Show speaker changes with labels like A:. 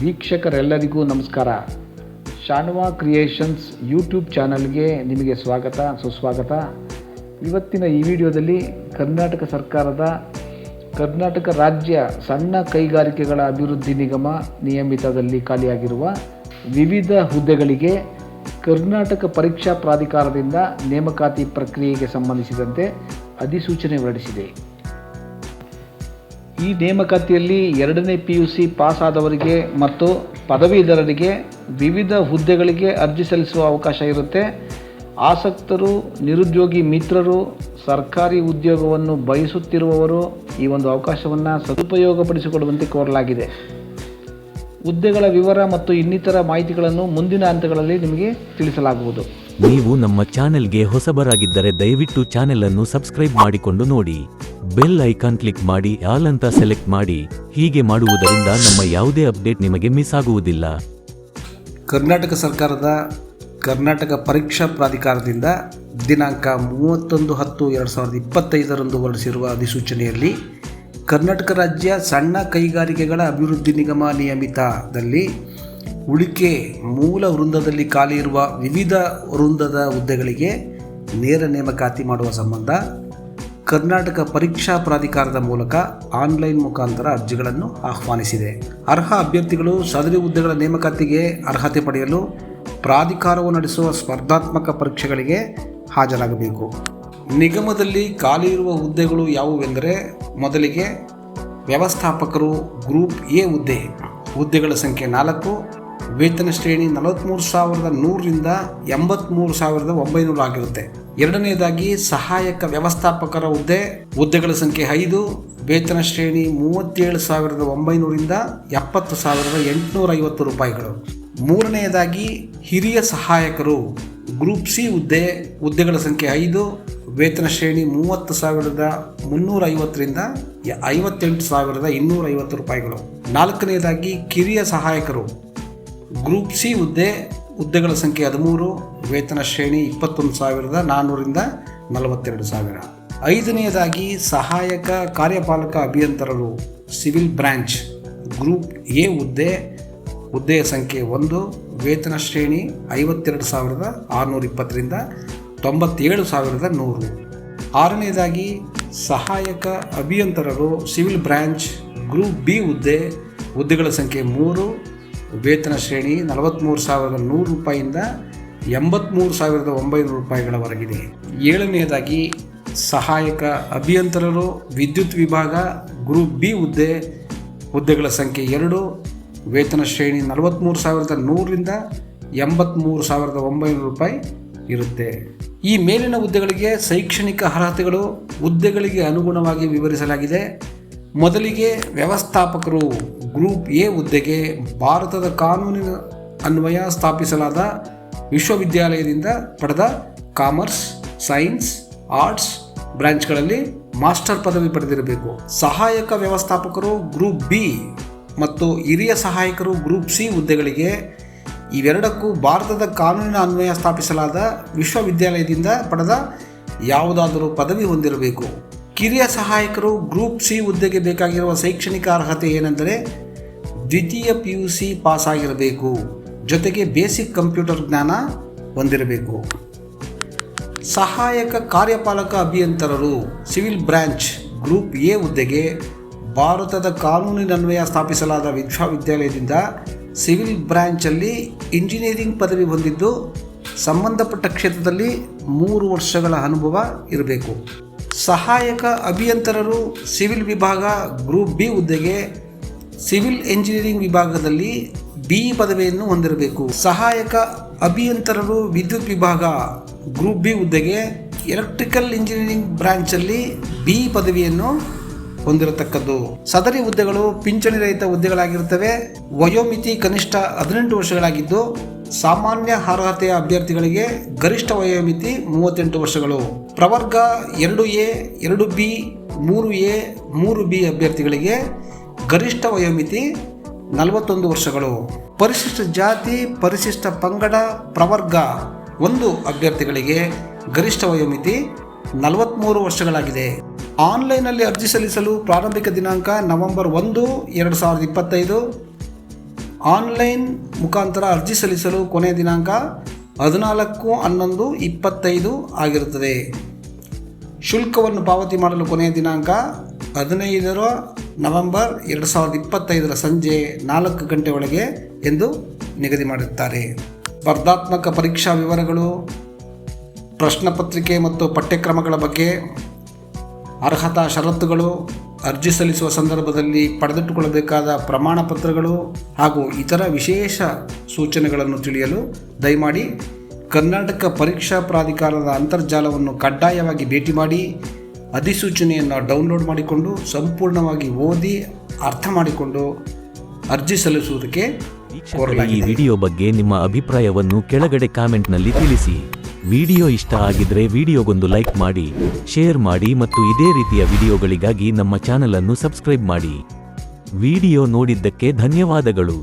A: ವೀಕ್ಷಕರೆಲ್ಲರಿಗೂ ನಮಸ್ಕಾರ. ಶಾನುವಾ creations YouTube ಚಾನಲ್ಗೆ ನಿಮಗೆ ಸ್ವಾಗತ, ಸುಸ್ವಾಗತ. ಇವತ್ತಿನ ಈ ವಿಡಿಯೋದಲ್ಲಿ ಕರ್ನಾಟಕ ಸರ್ಕಾರದ, ಕರ್ನಾಟಕ ರಾಜ್ಯ ಸಣ್ಣ ಕೈಗಾರಿಕೆಗಳ ಅಭಿವೃದ್ಧಿ ನಿಗಮ ನಿಯಮಿತದಲ್ಲಿ ಖಾಲಿಯಾಗಿರುವ ವಿವಿಧ ಹುದ್ದೆಗಳಿಗೆ ಕರ್ನಾಟಕ ಪರೀಕ್ಷಾ ಪ್ರಾಧಿಕಾರದಿಂದ ನೇಮಕಾತಿ ಪ್ರಕ್ರಿಯೆಗೆ ಸಂಬಂಧಿಸಿದಂತೆ ಅಧಿಸೂಚನೆ ಹೊರಡಿಸಿದೆ. ಈ ನೇಮಕಾತಿಯಲ್ಲಿ ಎರಡನೇ ಪಿ ಯು ಸಿ ಪಾಸ್ ಆದವರಿಗೆ ಮತ್ತು ಪದವೀಧರರಿಗೆ ವಿವಿಧ ಹುದ್ದೆಗಳಿಗೆ ಅರ್ಜಿ ಸಲ್ಲಿಸುವ ಅವಕಾಶ ಇರುತ್ತೆ. ಆಸಕ್ತರು, ನಿರುದ್ಯೋಗಿ ಮಿತ್ರರು, ಸರ್ಕಾರಿ ಉದ್ಯೋಗವನ್ನು ಬಯಸುತ್ತಿರುವವರು ಈ ಒಂದು ಅವಕಾಶವನ್ನು ಸದುಪಯೋಗಪಡಿಸಿಕೊಳ್ಳುವಂತೆ ಕೋರಲಾಗಿದೆ. ಹುದ್ದೆಗಳ ವಿವರ ಮತ್ತು ಇನ್ನಿತರ ಮಾಹಿತಿಗಳನ್ನು ಮುಂದಿನ ಹಂತಗಳಲ್ಲಿ ನಿಮಗೆ ತಿಳಿಸಲಾಗುವುದು.
B: ನೀವು ನಮ್ಮ ಚಾನೆಲ್ಗೆ ಹೊಸಬರಾಗಿದ್ದರೆ ದಯವಿಟ್ಟು ಚಾನೆಲ್ ಅನ್ನು ಸಬ್ಸ್ಕ್ರೈಬ್ ಮಾಡಿಕೊಂಡು ನೋಡಿ. ಬೆಲ್ ಐಕಾನ್ ಕ್ಲಿಕ್ ಮಾಡಿ, ಆಲ್ ಅಂತ ಸೆಲೆಕ್ಟ್ ಮಾಡಿ. ಹೀಗೆ ಮಾಡುವುದರಿಂದ ನಮ್ಮ ಯಾವುದೇ ಅಪ್ಡೇಟ್ ನಿಮಗೆ ಮಿಸ್ ಆಗುವುದಿಲ್ಲ.
A: ಕರ್ನಾಟಕ ಸರ್ಕಾರದ ಕರ್ನಾಟಕ ಪರೀಕ್ಷಾ ಪ್ರಾಧಿಕಾರದಿಂದ ದಿನಾಂಕ ಮೂವತ್ತೊಂದು ಹತ್ತು ಎರಡು ಸಾವಿರದ ಇಪ್ಪತ್ತೈದರಂದು ಹೊರಡಿಸಿರುವ ಅಧಿಸೂಚನೆಯಲ್ಲಿ, ಕರ್ನಾಟಕ ರಾಜ್ಯ ಸಣ್ಣ ಕೈಗಾರಿಕೆಗಳ ಅಭಿವೃದ್ಧಿ ನಿಗಮ ನಿಯಮಿತದಲ್ಲಿ ಉಳಿಕೆ ಮೂಲ ವೃಂದದಲ್ಲಿ ಖಾಲಿ ಇರುವ ವಿವಿಧ ವೃಂದದ ಹುದ್ದೆಗಳಿಗೆ ನೇರ ನೇಮಕಾತಿ ಮಾಡುವ ಸಂಬಂಧ ಕರ್ನಾಟಕ ಪರೀಕ್ಷಾ ಪ್ರಾಧಿಕಾರದ ಮೂಲಕ ಆನ್ಲೈನ್ ಮುಖಾಂತರ ಅರ್ಜಿಗಳನ್ನು ಆಹ್ವಾನಿಸಿದೆ. ಅರ್ಹ ಅಭ್ಯರ್ಥಿಗಳು ಸದರಿ ಹುದ್ದೆಗಳ ನೇಮಕಾತಿಗೆ ಅರ್ಹತೆ ಪಡೆಯಲು ಪ್ರಾಧಿಕಾರವು ನಡೆಸುವ ಸ್ಪರ್ಧಾತ್ಮಕ ಪರೀಕ್ಷೆಗಳಿಗೆ ಹಾಜರಾಗಬೇಕು. ನಿಗಮದಲ್ಲಿ ಖಾಲಿ ಇರುವ ಹುದ್ದೆಗಳು ಯಾವುವೆಂದರೆ ಮೊದಲಿಗೆ ವ್ಯವಸ್ಥಾಪಕರು ಗ್ರೂಪ್ ಎ ಹುದ್ದೆ, ಹುದ್ದೆಗಳ ಸಂಖ್ಯೆ ನಾಲ್ಕು ವೇತನ ಶ್ರೇಣಿ ನಲವತ್ತ್ಮೂರು ಸಾವಿರದ ನೂರರಿಂದ ಎಂಬತ್ತ್ಮೂರು ಸಾವಿರದ ಒಂಬೈನೂರು ಆಗಿರುತ್ತೆ. ಎರಡನೇದಾಗಿ ಸಹಾಯಕ ವ್ಯವಸ್ಥಾಪಕರ ಹುದ್ದೆ, ಹುದ್ದೆಗಳ ಸಂಖ್ಯೆ ಐದು, ವೇತನ ಶ್ರೇಣಿ ಮೂವತ್ತೇಳು ಸಾವಿರದ ಒಂಬೈನೂರಿಂದ ಎಪ್ಪತ್ತು ಸಾವಿರದ ಎಂಟುನೂರ ಐವತ್ತು ರೂಪಾಯಿಗಳು. ಮೂರನೆಯದಾಗಿ ಹಿರಿಯ ಸಹಾಯಕರು, ಗ್ರೂಪ್ ಸಿ ಹುದ್ದೆ, ಹುದ್ದೆಗಳ ಸಂಖ್ಯೆ ಐದು, ವೇತನ ಶ್ರೇಣಿ ಮೂವತ್ತು ಸಾವಿರದ ಮುನ್ನೂರ ಐವತ್ತರಿಂದ ಐವತ್ತೆಂಟು ಸಾವಿರದ ಇನ್ನೂರ ಐವತ್ತು ರೂಪಾಯಿಗಳು. ನಾಲ್ಕನೆಯದಾಗಿ ಕಿರಿಯ ಸಹಾಯಕರು ಗ್ರೂಪ್ ಸಿ ಹುದ್ದೆ, ಹುದ್ದೆಗಳ ಸಂಖ್ಯೆ ಹದಿಮೂರು, ವೇತನ ಶ್ರೇಣಿ ಇಪ್ಪತ್ತೊಂದು ಸಾವಿರದ ನಾನ್ನೂರಿಂದ ನಲವತ್ತೆರಡು ಸಾವಿರ. ಐದನೆಯದಾಗಿ ಸಹಾಯಕ ಕಾರ್ಯಪಾಲಕ ಅಭಿಯಂತರರು, ಸಿವಿಲ್ ಬ್ರ್ಯಾಂಚ್ ಗ್ರೂಪ್ ಎ ಹುದ್ದೆ, ಹುದ್ದೆಯ ಸಂಖ್ಯೆ ಒಂದು, ವೇತನ ಶ್ರೇಣಿ ಐವತ್ತೆರಡು ಸಾವಿರದ ಆರುನೂರ ಇಪ್ಪತ್ತರಿಂದ ತೊಂಬತ್ತೇಳು ಸಾವಿರದ ನೂರು. ಆರನೆಯದಾಗಿ ಸಹಾಯಕ ಅಭಿಯಂತರರು, ಸಿವಿಲ್ ಬ್ರ್ಯಾಂಚ್ ಗ್ರೂಪ್ ಬಿ ಹುದ್ದೆ, ಹುದ್ದೆಗಳ ಸಂಖ್ಯೆ ಮೂರು ವೇತನ ಶ್ರೇಣಿ ನಲವತ್ತ್ಮೂರು ಸಾವಿರದ ನೂರು ರೂಪಾಯಿಯಿಂದ ಎಂಬತ್ತ್ಮೂರು ಸಾವಿರದ ಒಂಬೈನೂರು ರೂಪಾಯಿಗಳವರೆಗಿದೆ. ಏಳನೆಯದಾಗಿ, ಸಹಾಯಕ ಅಭಿಯಂತರರು, ವಿದ್ಯುತ್ ವಿಭಾಗ, ಗ್ರೂಪ್ ಬಿ ಹುದ್ದೆ, ಹುದ್ದೆಗಳ ಸಂಖ್ಯೆ ಎರಡು, ವೇತನ ಶ್ರೇಣಿ ನಲವತ್ತ್ಮೂರು ಸಾವಿರದ ನೂರರಿಂದ ಎಂಬತ್ತ್ಮೂರು ಸಾವಿರದ ಒಂಬೈನೂರು ರೂಪಾಯಿ ಇರುತ್ತೆ. ಈ ಮೇಲಿನ ಹುದ್ದೆಗಳಿಗೆ ಶೈಕ್ಷಣಿಕ ಅರ್ಹತೆಗಳು ಹುದ್ದೆಗಳಿಗೆ ಅನುಗುಣವಾಗಿ ವಿವರಿಸಲಾಗಿದೆ. ಮೊದಲಿಗೆ ವ್ಯವಸ್ಥಾಪಕರು ಗ್ರೂಪ್ ಎ ಹುದ್ದೆಗೆ ಭಾರತದ ಕಾನೂನಿನ ಅನ್ವಯ ಸ್ಥಾಪಿಸಲಾದ ವಿಶ್ವವಿದ್ಯಾಲಯದಿಂದ ಪಡೆದ ಕಾಮರ್ಸ್, ಸೈನ್ಸ್, ಆರ್ಟ್ಸ್ ಬ್ರಾಂಚ್ಗಳಲ್ಲಿ ಮಾಸ್ಟರ್ ಪದವಿ ಪಡೆದಿರಬೇಕು. ಸಹಾಯಕ ವ್ಯವಸ್ಥಾಪಕರು ಗ್ರೂಪ್ ಬಿ ಮತ್ತು ಹಿರಿಯ ಸಹಾಯಕರು ಗ್ರೂಪ್ ಸಿ ಹುದ್ದೆಗಳಿಗೆ ಇವೆರಡಕ್ಕೂ ಭಾರತದ ಕಾನೂನಿನ ಅನ್ವಯ ಸ್ಥಾಪಿಸಲಾದ ವಿಶ್ವವಿದ್ಯಾಲಯದಿಂದ ಪಡೆದ ಯಾವುದಾದರೂ ಪದವಿ ಹೊಂದಿರಬೇಕು. ಕಿರಿಯ ಸಹಾಯಕರು ಗ್ರೂಪ್ ಸಿ ಹುದ್ದೆಗೆ ಬೇಕಾಗಿರುವ ಶೈಕ್ಷಣಿಕ ಅರ್ಹತೆ ಏನೆಂದರೆ ದ್ವಿತೀಯ ಪಿ ಯು ಸಿ ಪಾಸ್ ಆಗಿರಬೇಕು ಜೊತೆಗೆ ಬೇಸಿಕ್ ಕಂಪ್ಯೂಟರ್ ಜ್ಞಾನ ಹೊಂದಿರಬೇಕು. ಸಹಾಯಕ ಕಾರ್ಯಪಾಲಕ ಅಭಿಯಂತರರು ಸಿವಿಲ್ ಬ್ರಾಂಚ್ ಗ್ರೂಪ್ ಎ ಹುದ್ದೆಗೆ ಭಾರತದ ಕಾನೂನಿನನ್ವಯ ಸ್ಥಾಪಿಸಲಾದ ವಿಶ್ವವಿದ್ಯಾಲಯದಿಂದ ಸಿವಿಲ್ ಬ್ರಾಂಚಲ್ಲಿ ಇಂಜಿನಿಯರಿಂಗ್ ಪದವಿ ಹೊಂದಿದ್ದು, ಸಂಬಂಧಪಟ್ಟ ಕ್ಷೇತ್ರದಲ್ಲಿ ಮೂರು ವರ್ಷಗಳ ಅನುಭವ ಇರಬೇಕು. ಸಹಾಯಕ ಅಭಿಯಂತರರು ಸಿವಿಲ್ ವಿಭಾಗ ಗ್ರೂಪ್ ಬಿ ಹುದ್ದೆಗೆ ಸಿವಿಲ್ ಎಂಜಿನಿಯರಿಂಗ್ ವಿಭಾಗದಲ್ಲಿ ಬಿ ಪದವಿಯನ್ನು ಹೊಂದಿರಬೇಕು. ಸಹಾಯಕ ಅಭಿಯಂತರರು ವಿದ್ಯುತ್ ವಿಭಾಗ ಗ್ರೂಪ್ ಬಿ ಹುದ್ದೆಗೆ ಎಲೆಕ್ಟ್ರಿಕಲ್ ಇಂಜಿನಿಯರಿಂಗ್ ಬ್ರಾಂಚಲ್ಲಿ ಬಿ ಪದವಿಯನ್ನು ಹೊಂದಿರತಕ್ಕದ್ದು. ಸದರಿ ಹುದ್ದೆಗಳು ಪಿಂಚಣಿ ರಹಿತ ಹುದ್ದೆಗಳಾಗಿರುತ್ತವೆ. ವಯೋಮಿತಿ ಕನಿಷ್ಠ ಹದಿನೆಂಟು ವರ್ಷಗಳಾಗಿದ್ದು, ಸಾಮಾನ್ಯ ಅರ್ಹತೆಯ ಅಭ್ಯರ್ಥಿಗಳಿಗೆ ಗರಿಷ್ಠ ವಯೋಮಿತಿ ಮೂವತ್ತೆಂಟು ವರ್ಷಗಳು. ಪ್ರವರ್ಗ ಎರಡು ಎ, ಎರಡು ಬಿ, ಮೂರು ಎ, ಮೂರು ಬಿ ಅಭ್ಯರ್ಥಿಗಳಿಗೆ ಗರಿಷ್ಠ ವಯೋಮಿತಿ ನಲವತ್ತೊಂದು ವರ್ಷಗಳು. ಪರಿಶಿಷ್ಟ ಜಾತಿ, ಪರಿಶಿಷ್ಟ ಪಂಗಡ, ಪ್ರವರ್ಗ ಒಂದು ಅಭ್ಯರ್ಥಿಗಳಿಗೆ ಗರಿಷ್ಠ ವಯೋಮಿತಿ ನಲವತ್ತ್ಮೂರು ವರ್ಷಗಳಾಗಿದೆ. ಆನ್ಲೈನಲ್ಲಿ ಅರ್ಜಿ ಸಲ್ಲಿಸಲು ಪ್ರಾರಂಭಿಕ ದಿನಾಂಕ ನವೆಂಬರ್ ಒಂದು, ಎರಡು ಸಾವಿರದ ಇಪ್ಪತ್ತೈದು. ಆನ್ಲೈನ್ ಮುಖಾಂತರ ಅರ್ಜಿ ಸಲ್ಲಿಸಲು ಕೊನೆಯ ದಿನಾಂಕ ಹದಿನಾಲ್ಕು, ಹನ್ನೊಂದು, ಇಪ್ಪತ್ತೈದು ಆಗಿರುತ್ತದೆ. ಶುಲ್ಕವನ್ನು ಪಾವತಿ ಮಾಡಲು ಕೊನೆಯ ದಿನಾಂಕ ಹದಿನೈದರ ನವೆಂಬರ್ ಎರಡು ಸಾವಿರದ ಇಪ್ಪತ್ತೈದರ ಸಂಜೆ ನಾಲ್ಕು ಗಂಟೆ ಒಳಗೆ ಎಂದು ನಿಗದಿ ಮಾಡಿರುತ್ತಾರೆ. ಸ್ಪರ್ಧಾತ್ಮಕ ಪರೀಕ್ಷಾ ವಿವರಗಳು, ಪ್ರಶ್ನೆ ಪತ್ರಿಕೆ ಮತ್ತು ಪಠ್ಯಕ್ರಮಗಳ ಬಗ್ಗೆ ಅರ್ಹತಾ ಷರತ್ತುಗಳು, ಅರ್ಜಿ ಸಲ್ಲಿಸುವ ಸಂದರ್ಭದಲ್ಲಿ ಪಡೆದಿಟ್ಟುಕೊಳ್ಳಬೇಕಾದ ಪ್ರಮಾಣ ಪತ್ರಗಳು ಹಾಗೂ ಇತರ ವಿಶೇಷ ಸೂಚನೆಗಳನ್ನು ತಿಳಿಯಲು ದಯಮಾಡಿ ಕರ್ನಾಟಕ ಪರೀಕ್ಷಾ ಪ್ರಾಧಿಕಾರದ ಅಂತರ್ಜಾಲವನ್ನು ಕಡ್ಡಾಯವಾಗಿ ಭೇಟಿ ಮಾಡಿ ಅಧಿಸೂಚನೆಯನ್ನು ಡೌನ್ಲೋಡ್ ಮಾಡಿಕೊಂಡು ಸಂಪೂರ್ಣವಾಗಿ ಓದಿ ಅರ್ಥ ಮಾಡಿಕೊಂಡು ಅರ್ಜಿ ಸಲ್ಲಿಸುವುದಕ್ಕೆ
B: ಈ ವಿಡಿಯೋ ಬಗ್ಗೆ ನಿಮ್ಮ ಅಭಿಪ್ರಾಯವನ್ನು ಕೆಳಗಡೆ ಕಾಮೆಂಟ್ನಲ್ಲಿ ತಿಳಿಸಿ. ವಿಡಿಯೋ ಇಷ್ಟ ಆಗಿದ್ರೆ ವಿಡಿಯೋಗೊಂದು ಲೈಕ್ ಮಾಡಿ ಶೇರ್ ಮಾಡಿ ಮತ್ತು ಇದೇ ರೀತಿಯ ವಿಡಿಯೋಗಳಿಗಾಗಿ ನಮ್ಮ ಚಾನಲನ್ನು ಸಬ್ಸ್ಕ್ರೈಬ್ ಮಾಡಿ. ವಿಡಿಯೋ ನೋಡಿದ್ದಕ್ಕೆ ಧನ್ಯವಾದಗಳು.